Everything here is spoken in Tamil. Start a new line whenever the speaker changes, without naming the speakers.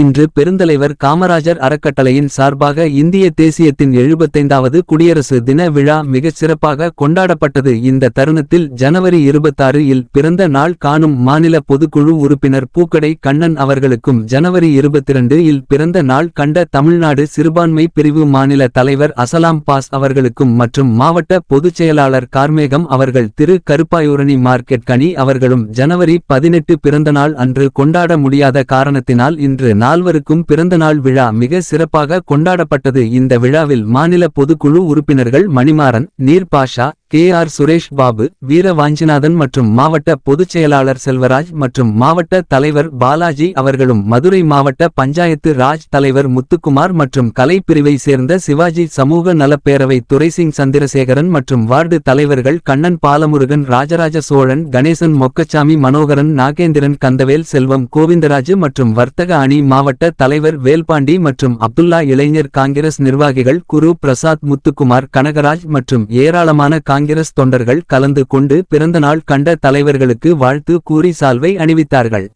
இன்று பெருந்தலைவர் காமராஜர் அறக்கட்டளையின் சார்பாக இந்திய தேசியத்தின் எழுபத்தைந்தாவது குடியரசு தின விழா மிகச் சிறப்பாக கொண்டாடப்பட்டது. இந்த தருணத்தில் ஜனவரி இருபத்தாறு இல் பிறந்த நாள் காணும் மாநில பொதுக்குழு உறுப்பினர் பூக்கடை கண்ணன் அவர்களுக்கும் ஜனவரி இருபத்திரண்டு இல் பிறந்த நாள் கண்ட தமிழ்நாடு சிறுபான்மை பிரிவு மாநில தலைவர் அசலாம் பாஸ் அவர்களுக்கும் மற்றும் மாவட்ட பொதுச் செயலாளர் கார்மேகம் அவர்கள் திரு கருப்பாயூரணி மார்க்கெட் கனி அவர்களும் ஜனவரி பதினெட்டு பிறந்தநாள் அன்று கொண்டாட முடியாத காரணத்தினால் இன்று நால்வருக்கும் பிறந்தநாள் விழா மிக சிறப்பாக கொண்டாடப்பட்டது. இந்த விழாவில் மாநில பொதுக்குழு உறுப்பினர்கள் மணிமாறன் நீர் பாஷா கே ஆர் சுரேஷ் பாபு வீர வாஞ்சிநாதன் மற்றும் மாவட்ட பொதுச் செயலாளர் செல்வராஜ் மற்றும் மாவட்ட தலைவர் பாலாஜி அவர்களும் மதுரை மாவட்ட பஞ்சாயத்து ராஜ் தலைவர் முத்துக்குமார் மற்றும் கலைப்பிரிவை சேர்ந்த சிவாஜி சமூக நலப்பேரவை துரைசிங் சந்திரசேகரன் மற்றும் வார்டு தலைவர்கள் கண்ணன் பாலமுருகன் ராஜராஜ சோழன் கணேசன் மொக்கச்சாமி மனோகரன் நாகேந்திரன் கந்தவேல் செல்வம் கோவிந்தராஜு மற்றும் வர்த்தக அணி மாவட்ட தலைவர் வேல்பாண்டி மற்றும் அப்துல்லா இளைஞர் காங்கிரஸ் நிர்வாகிகள் குரு பிரசாத் முத்துக்குமார் கனகராஜ் மற்றும் ஏராளமான காங்கிரஸ் தொண்டர்கள் கலந்து கொண்டு பிறந்தநாள் கண்ட தலைவர்களுக்கு வாழ்த்து கூறி சால்வை அணிவித்தார்கள்.